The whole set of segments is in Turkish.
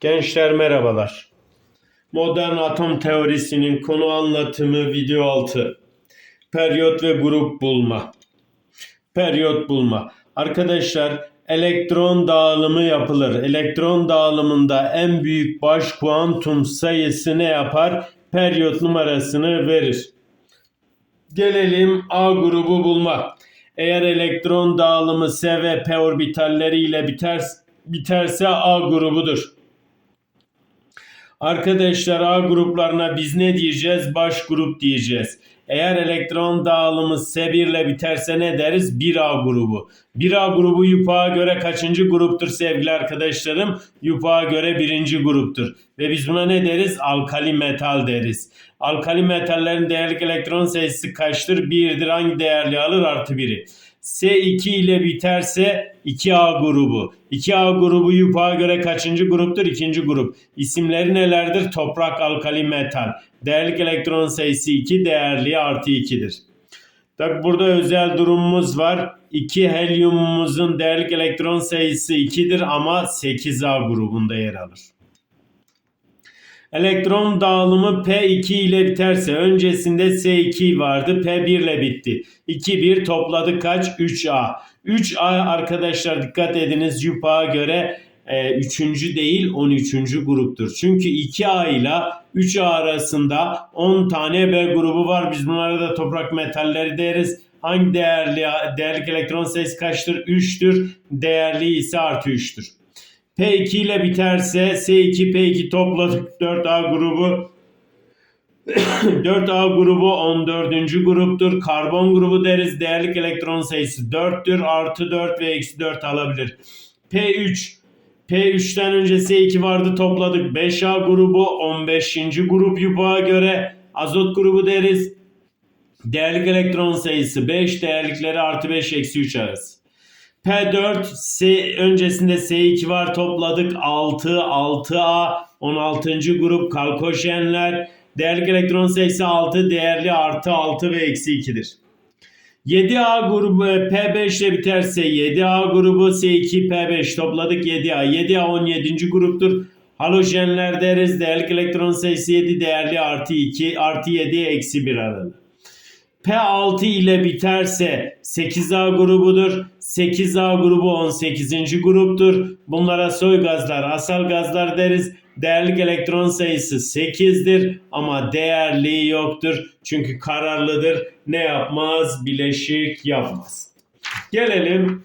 Gençler merhabalar. Modern atom teorisinin konu anlatımı video 6. Periyot ve grup bulma. Periyot bulma. Arkadaşlar elektron dağılımı yapılır. Elektron dağılımında en büyük baş kuantum sayısı ne yapar? Periyot numarasını verir. Gelelim A grubu bulma. Eğer elektron dağılımı S ve P orbitalleri ile biter, biterse A grubudur. Arkadaşlar A gruplarına biz ne diyeceğiz? Baş grup diyeceğiz. Eğer elektron dağılımı S1 ile biterse ne deriz? 1A grubu. 1A grubu yupağa göre kaçıncı gruptur sevgili arkadaşlarım? Yupağa göre birinci gruptur. Ve biz buna ne deriz? Alkali metal deriz. Alkali metallerin değerlik elektron sayısı kaçtır? 1'dir. Hangi değerli alır? Artı 1'i. S2 ile biterse 2A grubu. 2A grubu yupağa göre kaçıncı gruptur? İkinci grup. İsimleri nelerdir? Toprak, alkali, metal. Değerlik elektron sayısı 2, değerli artı 2'dir. Tabi burada özel durumumuz var. 2 helyumumuzun değerlik elektron sayısı 2'dir ama 8A grubunda yer alır. Elektron dağılımı P2 ile biterse öncesinde S2 vardı P1 ile bitti. 2 1 topladık kaç? 3A. 3A arkadaşlar dikkat ediniz yupağa göre e, 3. değil 13. gruptur. Çünkü 2A ile 3A arasında 10 tane B grubu var. Biz bunlara da toprak metalleri deriz. Hangi değerli değerlik elektron sayısı kaçtır? 3'tür. Değerli ise artı 3'tür. P2 ile biterse S2 P2 topladık 4A grubu 4A grubu 14. gruptur. Karbon grubu deriz. Değerlik elektron sayısı 4'tür. Artı 4 ve eksi 4 alabilir. P3 P3'ten önce S2 vardı topladık. 5A grubu 15. grup yupağa göre azot grubu deriz. Değerlik elektron sayısı 5. Değerlikleri artı 5 eksi 3 arası. P4 S, öncesinde S2 var topladık 6 6A 16. grup kalkojenler değerli elektron sayısı 6 değerli artı 6 ve eksi 2'dir. 7A grubu P5 ile biterse 7A grubu S2 P5 topladık 7A 7A 17. gruptur. Halojenler deriz değerli elektron sayısı 7 değerli artı 2 artı 7 eksi 1 aralığı. P6 ile biterse 8A grubudur. 8A grubu 18. gruptur. Bunlara soy gazlar, asal gazlar deriz. Değerlik elektron sayısı 8'dir ama değerli yoktur. Çünkü kararlıdır. Ne yapmaz? Bileşik yapmaz. Gelelim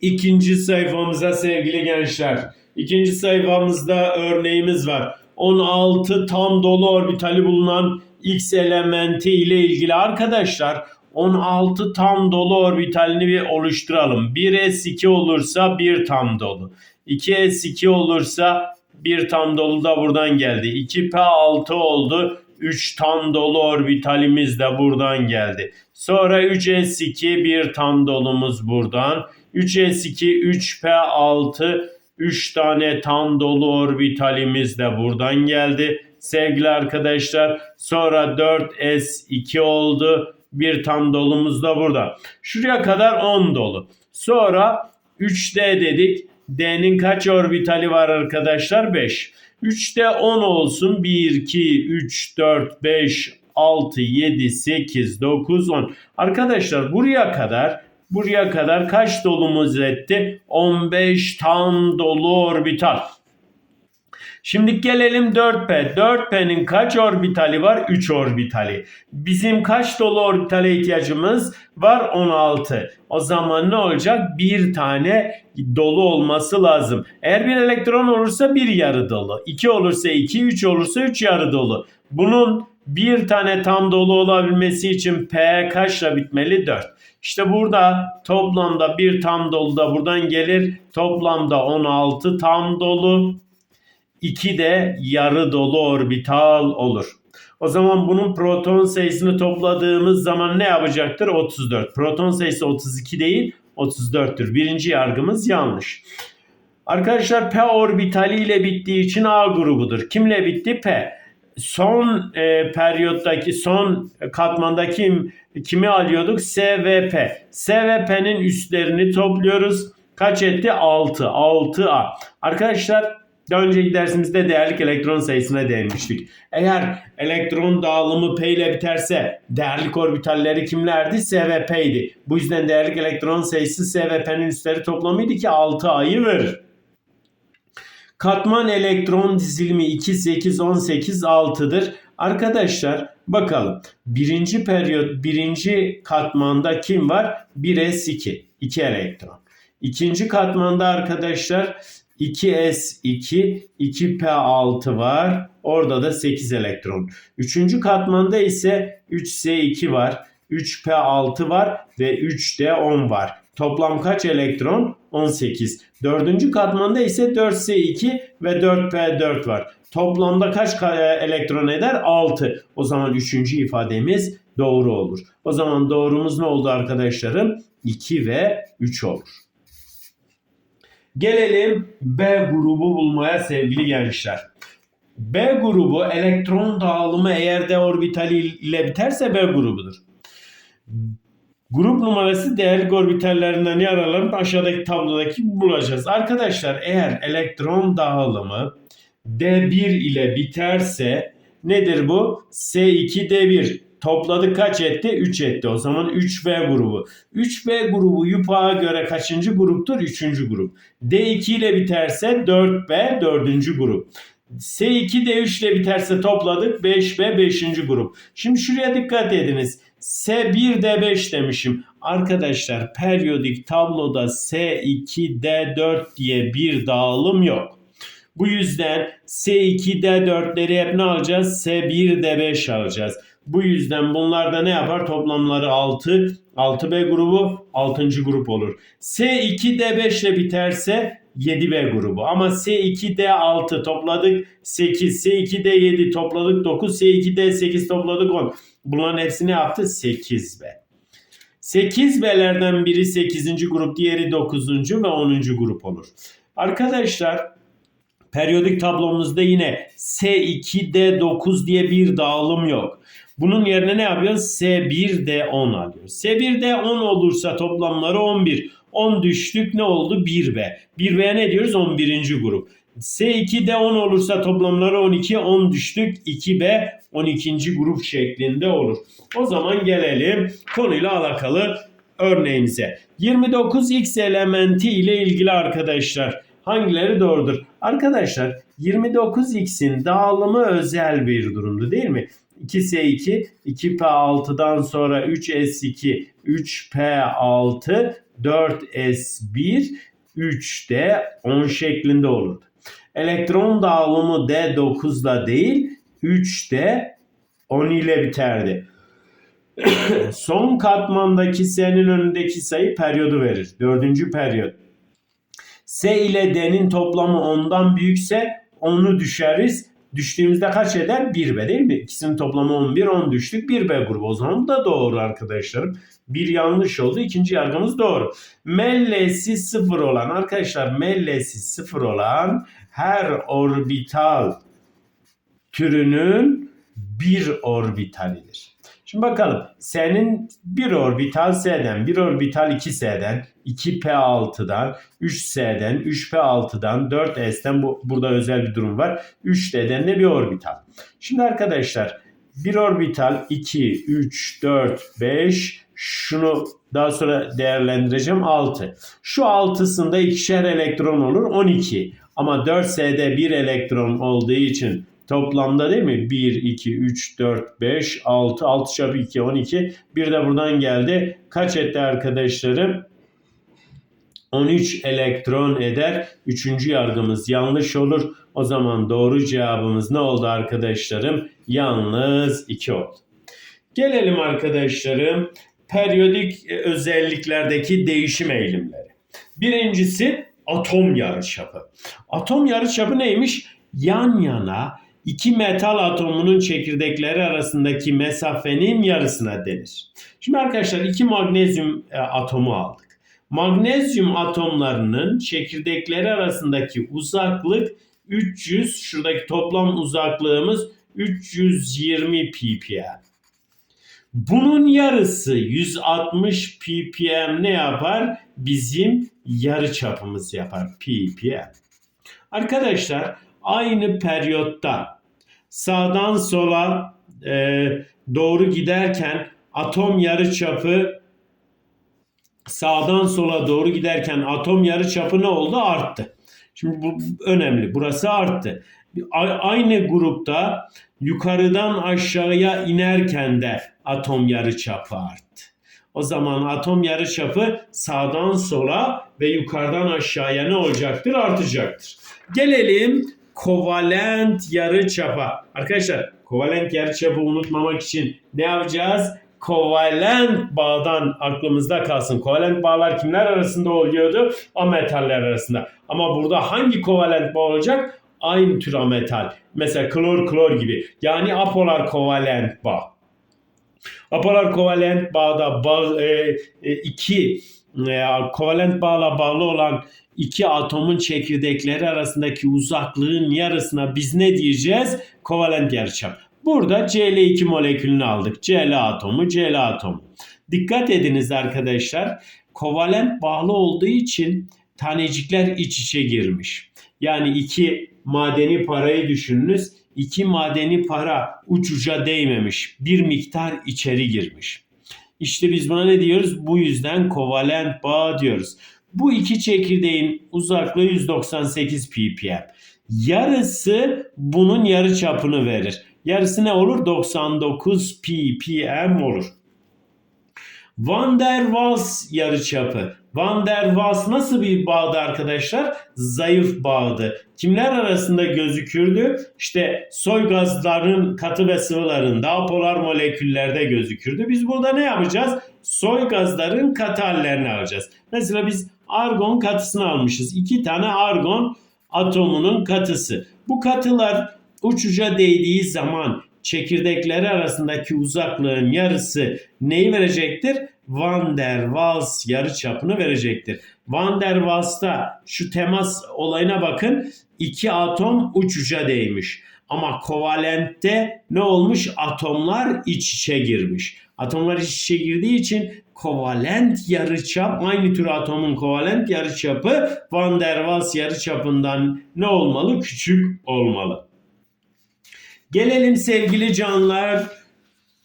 ikinci sayfamıza sevgili gençler. İkinci sayfamızda örneğimiz var. 16 tam dolu orbitali bulunan X elementi ile ilgili arkadaşlar 16 tam dolu orbitalini bir oluşturalım. 1s2 olursa 1 tam dolu. 2s2 olursa 1 tam dolu da buradan geldi. 2p6 oldu. 3 tam dolu orbitalimiz de buradan geldi. Sonra 3s2 bir tam dolumuz buradan. 3s2 3p6 3 tane tam dolu orbitalimiz de buradan geldi sevgili arkadaşlar. Sonra 4S2 oldu. Bir tam dolumuz da burada. Şuraya kadar 10 dolu. Sonra 3D dedik. D'nin kaç orbitali var arkadaşlar? 5. 3'te 10 olsun. 1, 2, 3, 4, 5, 6, 7, 8, 9, 10. Arkadaşlar buraya kadar buraya kadar kaç dolumuz etti? 15 tam dolu orbital. Şimdi gelelim 4P. 4P'nin kaç orbitali var? 3 orbitali. Bizim kaç dolu orbitale ihtiyacımız var? 16. O zaman ne olacak? Bir tane dolu olması lazım. Eğer bir elektron olursa bir yarı dolu. 2 olursa 2, 3 olursa 3 yarı dolu. Bunun bir tane tam dolu olabilmesi için P kaçla bitmeli? 4. İşte burada toplamda bir tam dolu da buradan gelir. Toplamda 16 tam dolu 2 de yarı dolu orbital olur. O zaman bunun proton sayısını topladığımız zaman ne yapacaktır? 34. Proton sayısı 32 değil 34'tür. Birinci yargımız yanlış. Arkadaşlar P orbitali ile bittiği için A grubudur. Kimle bitti? P. Son e, periyottaki son katmandaki kimi alıyorduk? S ve P. S ve P'nin üstlerini topluyoruz. Kaç etti? 6. 6A. Arkadaşlar Daha önceki dersimizde değerlik elektron sayısına değinmiştik. Eğer elektron dağılımı P ile biterse değerlik orbitalleri kimlerdi? S ve P'ydi. Bu yüzden değerlik elektron sayısı S ve P'nin üstleri toplamıydı ki 6 ayı verir. Katman elektron dizilimi 2, 8, 18, 6'dır. Arkadaşlar bakalım. Birinci periyot, birinci katmanda kim var? 1s2, 2 elektron. İkinci katmanda arkadaşlar 2s2, 2p6 var. Orada da 8 elektron. Üçüncü katmanda ise 3s2 var. 3p6 var ve 3d10 var. Toplam kaç elektron? 18. Dördüncü katmanda ise 4s2 ve 4p4 var. Toplamda kaç ka- elektron eder? 6. O zaman üçüncü ifademiz doğru olur. O zaman doğrumuz ne oldu arkadaşlarım? 2 ve 3 olur. Gelelim B grubu bulmaya sevgili gençler. B grubu elektron dağılımı eğer d orbitali ile biterse B grubudur. Grup numarası değerlik orbitallerinden yararlanıp aşağıdaki tablodaki bulacağız. Arkadaşlar eğer elektron dağılımı D1 ile biterse nedir bu? S2D1 topladı kaç etti? 3 etti. O zaman 3B grubu. 3B grubu yupağa göre kaçıncı gruptur? 3. grup. D2 ile biterse 4B 4. grup. S2 D3 ile biterse topladık 5B 5. grup. Şimdi şuraya dikkat ediniz. S1 D5 demişim. Arkadaşlar periyodik tabloda S2 D4 diye bir dağılım yok. Bu yüzden S2 D4'leri hep ne alacağız? S1 D5 alacağız. Bu yüzden bunlar da ne yapar? Toplamları 6. 6B grubu 6. grup olur. S2 D5 ile biterse 7B grubu. Ama S2 D6 topladık 8. S2 D7 topladık 9. S2 D8 topladık 10. Bunların hepsi ne yaptı? 8B. 8B'lerden biri 8. grup, diğeri 9. ve 10. grup olur. Arkadaşlar periyodik tablomuzda yine S2D9 diye bir dağılım yok. Bunun yerine ne yapıyoruz? S1D10 alıyoruz. S1D10 olursa toplamları 11. 10 düştük ne oldu? 1B. 1B'ye ne diyoruz? 11. grup. S2'de 10 olursa toplamları 12, 10 düştük 2B 12. grup şeklinde olur. O zaman gelelim konuyla alakalı örneğimize. 29x elementi ile ilgili arkadaşlar hangileri doğrudur? Arkadaşlar 29x'in dağılımı özel bir durumdu değil mi? 2S2, 2P6'dan sonra 3S2, 3P6, 4S1, 3D 10 şeklinde olurdu. Elektron dağılımı D9'da değil 3D 10 ile biterdi. Son katmandaki S'nin önündeki sayı periyodu verir. Dördüncü periyot. S ile D'nin toplamı 10'dan büyükse 10'u düşeriz. Düştüğümüzde kaç eder? 1B değil mi? İkisinin toplamı 11, 10 düştük. 1B grubu. O zaman bu da doğru arkadaşlarım. Bir yanlış oldu. İkinci yargımız doğru. Mellesi sıfır olan arkadaşlar mellesi sıfır olan her orbital türünün bir orbitalidir. Şimdi bakalım. S'nin bir orbital S'den, bir orbital 2S'den, 2P6'dan, 3S'den, 3P6'dan, 4S'den bu, burada özel bir durum var. 3D'den de bir orbital. Şimdi arkadaşlar bir orbital 2, 3, 4, 5 şunu daha sonra değerlendireceğim 6. Şu 6'sında ikişer elektron olur 12. Ama 4S'de bir elektron olduğu için toplamda değil mi? 1, 2, 3, 4, 5, 6. 6 çarpı 2, 12. Bir de buradan geldi. Kaç etti arkadaşlarım? 13 elektron eder. Üçüncü yargımız yanlış olur. O zaman doğru cevabımız ne oldu arkadaşlarım? Yalnız 2 oldu. Gelelim arkadaşlarım periyodik özelliklerdeki değişim eğilimleri. Birincisi atom yarıçapı. Atom yarıçapı neymiş? Yan yana iki metal atomunun çekirdekleri arasındaki mesafenin yarısına denir. Şimdi arkadaşlar iki magnezyum e, atomu aldık. Magnezyum atomlarının çekirdekleri arasındaki uzaklık 300, şuradaki toplam uzaklığımız 320 ppm. Bunun yarısı 160 ppm ne yapar? Bizim yarı çapımız yapar ppm. Arkadaşlar aynı periyotta sağdan sola e, doğru giderken atom yarıçapı sağdan sola doğru giderken atom yarıçapı ne oldu? Arttı. Şimdi bu önemli. Burası arttı. Aynı grupta yukarıdan aşağıya inerken de atom yarıçapı arttı. O zaman atom yarıçapı sağdan sola ve yukarıdan aşağıya ne olacaktır? Artacaktır. Gelelim kovalent yarıçapa. Arkadaşlar kovalent yarıçapı unutmamak için ne yapacağız? Kovalent bağdan aklımızda kalsın. Kovalent bağlar kimler arasında oluyordu? Ametaller arasında. Ama burada hangi kovalent bağ olacak? Aynı tür ametal. Mesela klor klor gibi. Yani apolar kovalent bağ. Apolar kovalent bağda bağ, e, e, iki e, kovalent bağla bağlı olan iki atomun çekirdekleri arasındaki uzaklığın yarısına biz ne diyeceğiz? Kovalent yarıçap. Burada Cl2 molekülünü aldık. Cl atomu, Cl atomu. Dikkat ediniz arkadaşlar. Kovalent bağlı olduğu için tanecikler iç içe girmiş. Yani iki madeni parayı düşününüz. İki madeni para uç uca değmemiş. Bir miktar içeri girmiş. İşte biz buna ne diyoruz? Bu yüzden kovalent bağ diyoruz. Bu iki çekirdeğin uzaklığı 198 ppm. Yarısı bunun yarı çapını verir. Yarısı ne olur? 99 ppm olur. Van der Waals yarıçapı. Van der Waals nasıl bir bağdı arkadaşlar? Zayıf bağdı. Kimler arasında gözükürdü? İşte soy gazların katı ve sıvılarında apolar moleküllerde gözükürdü. Biz burada ne yapacağız? Soy gazların katı hallerini alacağız. Mesela biz argon katısını almışız. İki tane argon atomunun katısı. Bu katılar uçuca değdiği zaman çekirdekleri arasındaki uzaklığın yarısı neyi verecektir? Van der Waals yarıçapını verecektir. Van der Waals'ta şu temas olayına bakın. iki atom uç uca değmiş. Ama kovalentte ne olmuş? Atomlar iç içe girmiş. Atomlar iç içe girdiği için kovalent yarıçap aynı tür atomun kovalent yarıçapı Van der Waals yarıçapından ne olmalı? Küçük olmalı. Gelelim sevgili canlar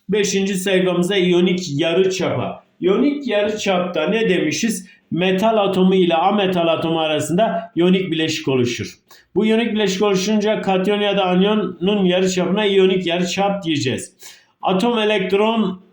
5. sayfamıza iyonik yarıçapa. İyonik yarıçapta ne demişiz? Metal atomu ile ametal atomu arasında iyonik bileşik oluşur. Bu iyonik bileşik oluşunca katyon ya da anyonun yarıçapına iyonik yarıçap diyeceğiz. Atom elektron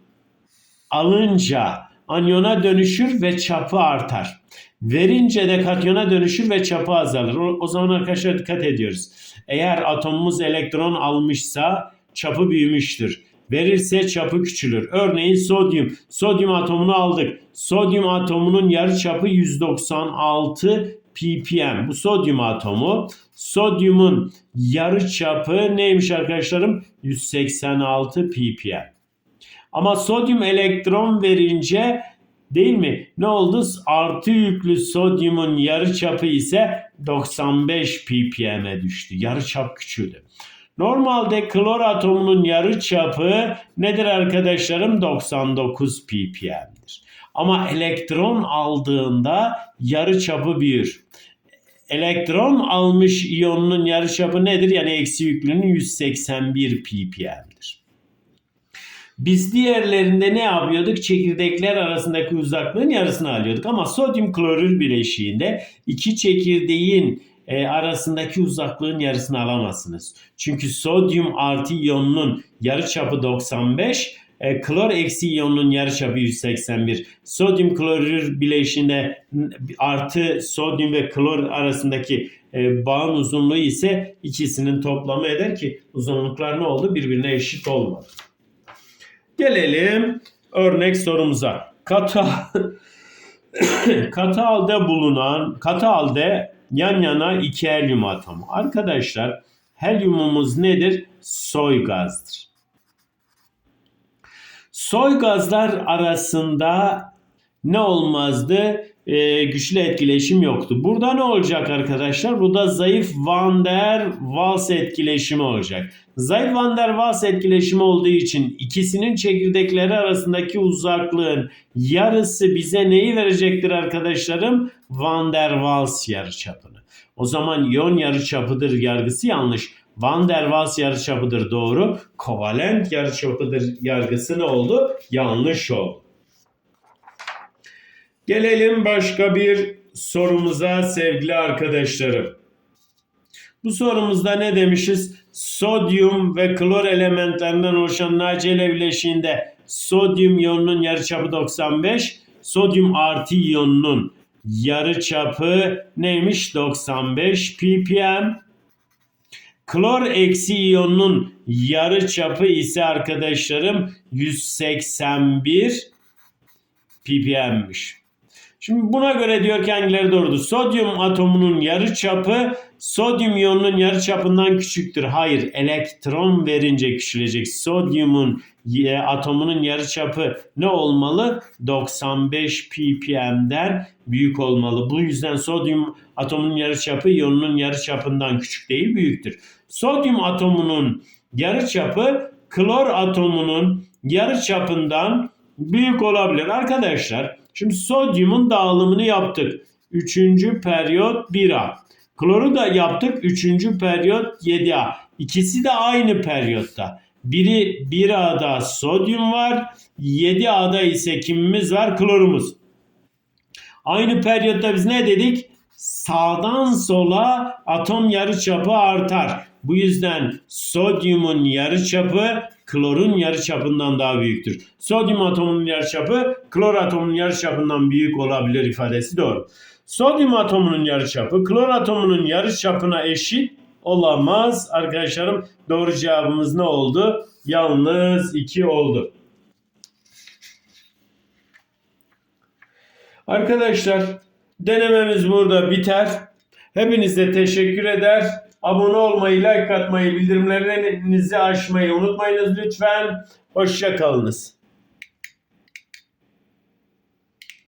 alınca anyona dönüşür ve çapı artar. Verince de katyona dönüşür ve çapı azalır. O, o zaman arkadaşlar dikkat ediyoruz. Eğer atomumuz elektron almışsa çapı büyümüştür. Verirse çapı küçülür. Örneğin sodyum. Sodyum atomunu aldık. Sodyum atomunun yarı çapı 196 ppm. Bu sodyum atomu. Sodyumun yarı çapı neymiş arkadaşlarım? 186 ppm. Ama sodyum elektron verince değil mi? Ne oldu? Artı yüklü sodyumun yarı çapı ise 95 ppm'e düştü. Yarı çap küçüldü. Normalde klor atomunun yarı çapı nedir arkadaşlarım? 99 ppm'dir. Ama elektron aldığında yarı çapı büyür. Elektron almış iyonun yarı çapı nedir? Yani eksi yüklünün 181 ppm'dir. Biz diğerlerinde ne yapıyorduk? Çekirdekler arasındaki uzaklığın yarısını alıyorduk. Ama sodyum klorür bileşiğinde iki çekirdeğin e, arasındaki uzaklığın yarısını alamazsınız. Çünkü sodyum artı iyonunun yarıçapı 95, e, klor eksi iyonunun yarıçapı 181. Sodyum klorür bileşiğinde artı sodyum ve klor arasındaki e, bağın uzunluğu ise ikisinin toplamı eder ki uzunluklar ne oldu? Birbirine eşit olmadı. Gelelim örnek sorumuza. Katı halde bulunan katı halde yan yana iki helyum atomu. Arkadaşlar helyumumuz nedir? Soy gazdır. Soy gazlar arasında ne olmazdı? Ee, güçlü etkileşim yoktu. Burada ne olacak arkadaşlar? Burada zayıf Van der Waals etkileşimi olacak. Zayıf Van der Waals etkileşimi olduğu için ikisinin çekirdekleri arasındaki uzaklığın yarısı bize neyi verecektir arkadaşlarım? Van der Waals yarıçapını. O zaman iyon yarıçapıdır yargısı yanlış. Van der Waals yarıçapıdır doğru. Kovalent yarıçapıdır yargısı ne oldu? Yanlış oldu. Gelelim başka bir sorumuza sevgili arkadaşlarım. Bu sorumuzda ne demişiz? Sodyum ve klor elementlerinden oluşan NaCl bileşiğinde sodyum iyonunun yarıçapı 95, sodyum artı iyonunun yarıçapı neymiş? 95 ppm. Klor eksi iyonunun yarıçapı ise arkadaşlarım 181 ppm'miş. Şimdi buna göre diyor ki hangileri doğrudur? Sodyum atomunun yarıçapı sodyum iyonunun yarıçapından küçüktür. Hayır, elektron verince küçülecek. Sodyumun e, atomunun yarıçapı ne olmalı? 95 ppm'den büyük olmalı. Bu yüzden sodyum atomunun yarıçapı iyonunun yarıçapından küçük değil, büyüktür. Sodyum atomunun yarıçapı klor atomunun yarıçapından büyük olabilir. Arkadaşlar şimdi sodyumun dağılımını yaptık. Üçüncü periyot 1A. Kloru da yaptık. Üçüncü periyot 7A. İkisi de aynı periyotta. Biri 1A'da sodyum var. 7A'da ise kimimiz var? Klorumuz. Aynı periyotta biz ne dedik? Sağdan sola atom yarıçapı artar. Bu yüzden sodyumun yarıçapı klorun yarıçapından daha büyüktür. Sodyum atomunun yarıçapı klor atomunun yarıçapından büyük olabilir ifadesi doğru. Sodyum atomunun yarıçapı klor atomunun yarıçapına eşit olamaz. Arkadaşlarım doğru cevabımız ne oldu? Yalnız 2 oldu. Arkadaşlar denememiz burada biter. Hepinize teşekkür eder. Abone olmayı, like atmayı, bildirimlerinizi açmayı unutmayınız lütfen. Hoşça kalınız.